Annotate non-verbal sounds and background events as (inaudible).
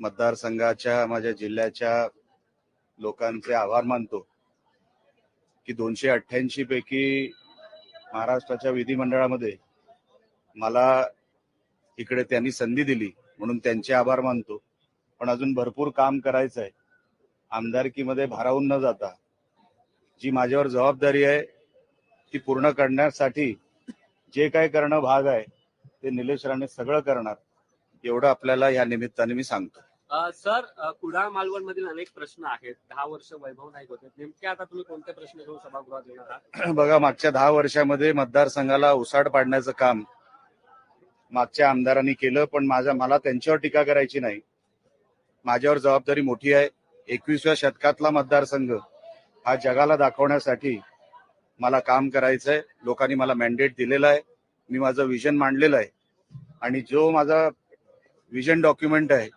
मतदारसंघाच्या माझ्या जिल्ह्याच्या लोकांचे आभार मानतो की दोनशे अठ्ठ्याऐंशी पैकी महाराष्ट्राच्या विधिमंडळामध्ये मला इकडे त्यांनी संधी दिली म्हणून त्यांचे आभार मानतो. पण अजून भरपूर काम करायचं आहे आमदारकीमध्ये भारावून न जाता जी माझ्यावर जबाबदारी आहे ती पूर्ण करण्यासाठी जे काय करणं भाग आहे ते निलेश राणे सगळं करणार. एवढं आपल्याला या निमित्ताने मी सांगतो. अ, सर कुडाळ मालवण मधील अनेक प्रश्न आहेत. दहा वर्ष वैभव नाईक होते. नेमके आता तुम्ही कोणते प्रश्न घेऊन सभागृहात येणार आहात? (clears throat) बघा मागच्या दहा वर्षामध्ये मतदारसंघाला उसाड पाडण्याचं काम मागच्या आमदारांनी केलं पण माझ्या मला त्यांच्यावर टीका करायची नाही. माझ्यावर जबाबदारी मोठी आहे. एकविसव्या शतकातला मतदारसंघ हा जगाला दाखवण्यासाठी मला काम करायचंय. लोकांनी मला मॅन्डेट दिलेला आहे. मी माझं विजन मांडलेलं आहे. आणि जो माझा विजन डॉक्युमेंट आहे.